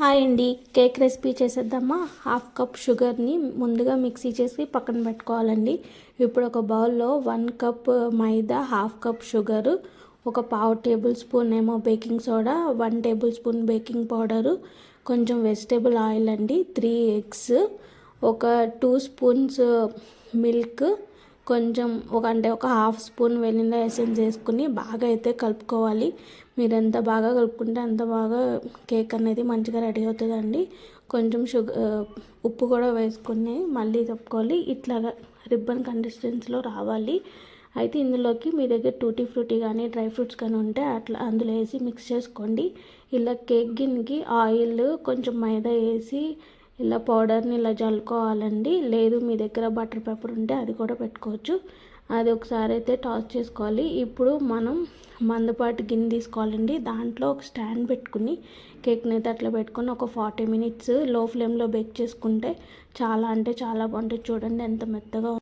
Hi అండి cake recipe చేసేద్దామా? Half cup షుగర్ని ముందుగా మిక్సీ చేసి పక్కన పెట్టుకోవాలండి. ఇప్పుడు ఒక బౌల్లో one cup maida half cup sugar ఒక పావు టేబుల్ స్పూన్ ఏమో baking soda one tablespoon baking powder కొంచెం వెజిటేబుల్ ఆయిల్ అండి త్రీ ఎగ్స్ ఒక టూ స్పూన్స్ మిల్క్ కొంచెం ఒక అంటే ఒక హాఫ్ స్పూన్ వెనిలా ఎసెన్స్ వేసుకుని బాగా అయితే కలుపుకోవాలి. మీరు ఎంత బాగా కలుపుకుంటే అంత బాగా కేక్ అనేది మంచిగా రెడీ అవుతుందండి. కొంచెం షుగర్ ఉప్పు కూడా వేసుకుని మళ్ళీ చెప్పుకోవాలి ఇట్లాగా రిబ్బన్ కన్సిస్టెన్సీలో రావాలి. అయితే ఇందులోకి మీ దగ్గర టూటీ ఫ్రూటీ కానీ డ్రై ఫ్రూట్స్ కానీ ఉంటే అట్లా అందులో వేసి మిక్స్ చేసుకోండి. ఇలా కేక్ గిన్నెకి ఆయిల్ కొంచెం మైదా వేసి ఇలా పౌడర్ని ఇలా జల్లుకోవాలండి. లేదు మీ దగ్గర బటర్ పేపర్ ఉంటే అది కూడా పెట్టుకోవచ్చు. అది ఒకసారి అయితే టాస్ చేసుకోవాలి. ఇప్పుడు మనం మందపాటి గిన్నె తీసుకోవాలండి. దాంట్లో ఒక స్టాండ్ పెట్టుకుని కేక్ని అయితే అట్లా పెట్టుకొని ఒక ఫార్టీ మినిట్స్లో ఫ్లేమ్లో బేక్ చేసుకుంటే చాలా అంటే చాలా బాగుంటుంది. చూడండి ఎంత మెత్తగా